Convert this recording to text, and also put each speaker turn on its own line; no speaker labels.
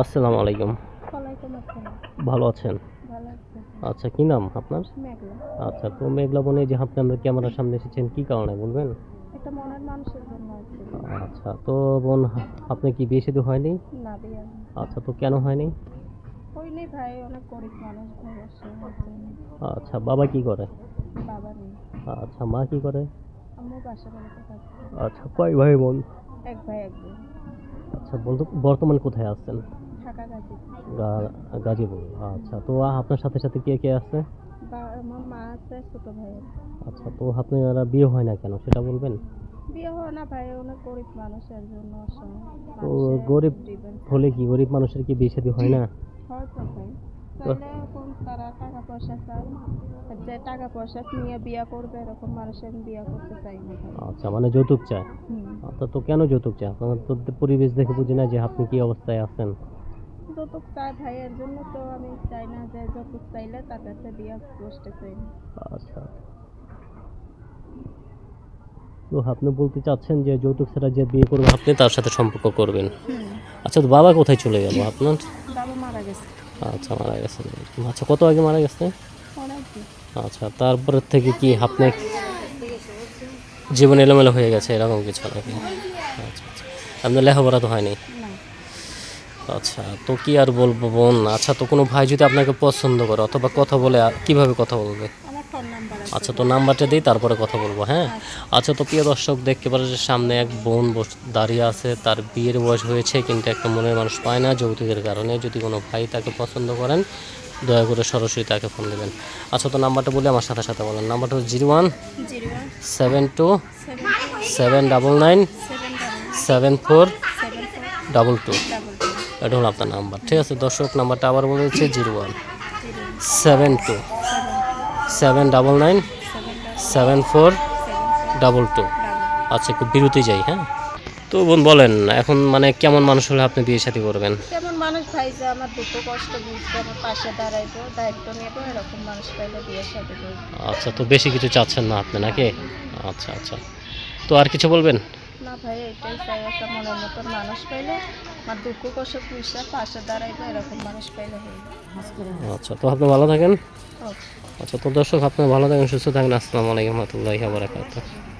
আসসালামু। আলাইকুম ভালো আছেন আচ্ছা কি নাম আপনার? আচ্ছা তো মেঘলা বনে যে আপনি আমাদের ক্যামেরার সামনে এসেছেন কি কারণে বলবেন? আচ্ছা তো বোন আপনি কি বিয়ে শাদী হয়নি? আচ্ছা তো কেন হয়নি? আচ্ছা বাবা কি করে? আচ্ছা মা কি করে? আচ্ছা কয় ভাই বোন?
এক ভাই এক বোন।
আচ্ছা বর্তমান কোথায় আছেন? গাজীপুর। আচ্ছা। তো আপনার সাথে সাথে কে কে আছে?
মা আছে ছোট ভাই।
আচ্ছা তো আপনারা বিয়ে হয় না কেন সেটা বলবেন?
বিয়ে হয় না ভাই অনেক গরিব মানুষের জন্য
তো গরিব হলে কি গরিব মানুষের কি বিয়ে শাদী হয় না?
ভাই তাহলে এখন তারা টাকা পয়সা চায় যে টাকা পয়সা নিয়ে বিয়ে করবে এরকম মানুষের বিয়ে করতে চাই না।
আচ্ছা মানে যৌতুক চায়? আচ্ছা তো কেন যৌতুক চায়? আপনার তো পরিবেশ দেখে বুঝি না যে আপনি কি অবস্থায় আছেন।
যৌতুক চাই ভাইয়ের জন্য তো আমি চাই না যে যৌতুক চাইলে তার কাছে বিয়ে বসতে চাই। না
আচ্ছা। তো আপনি বলতে চাচ্ছেন যে যৌতুক ছাড়া যে বিয়ে করবে আপনি তার সাথে সম্পর্ক করবেন। আচ্ছা তো বাবা কোথায় চলে গেল আপনার?
বাবা মারা গেছে।
আচ্ছা মারা গেছে আচ্ছা কত আগে মারা গেছে? আচ্ছা তারপর থেকে কি আপনি জীবন এলোমেলো হয়ে গেছে এরকম কিছু নাকি? আচ্ছা আচ্ছা। আপনার লেখাপড়া তো হয়নি? আচ্ছা তো কি আর বলব বোন? আচ্ছা তো কোনো ভাই যদি আপনাকে পছন্দ করে অথবা কথা বলে কীভাবে কথা বলবে
আমার ফোন নাম্বার আছে
আচ্ছা তো নাম্বারটা দিই তারপরে কথা বলব হ্যাঁ? আচ্ছা তো প্রিয় দর্শক দেখতে পারে যে সামনে এক বোন বস- দাঁড়িয়ে আছে তার বিয়ের বয়স হয়েছে কিন্তু একটা মনের মানুষ পায় না যৌতুকের কারণে। যদি কোনো ভাই তাকে পছন্দ করেন দয়া করে সরাসরি তাকে ফোন দেবেন। আচ্ছা তো নাম্বারটা বলে আমার সাথে সাথে বলেন। নাম্বারটা হচ্ছে zero one seven two
seven
seven double nine
seven
four double two. এটা হলো আপনার নাম্বার ঠিক আছে? দর্শক নাম্বারটা আবার বলেছে zero one seven two.
Seven
double nine
seven
four double two আচ্ছা একটু বিরতি যাই হ্যাঁ? তো বোন বলেন এখন মানে কেমন মানুষ হলে আপনি বিয়ে সাথে করবেন?
তেমন মানুষ ভাই যে আমার দুঃখ কষ্ট বুঝবে আমার পাশে দাঁড়াইবো দায়িত্ব নেব এরকম মানুষ পাইলে করব।
আচ্ছা তো বেশি কিছু চাচ্ছেন না আপনি নাকি? আচ্ছা আচ্ছা। তো আর কিছু বলবেন?
না ভাই এটাই চাই একটা মনের মতন মানুষ পাইলে আমার দুঃখ কষ্ট বুঝবে পাশে দাঁড়াইবে এরকম মানুষ পাইলে হইবে
আচ্ছা তো আপনি ভালো থাকেন। আচ্ছা তো দর্শক আপনি ভালো থাকেন সুস্থ থাকেন। আসসালামু আলাইকুম রহমতুল্লাহ বারাকাতুহু।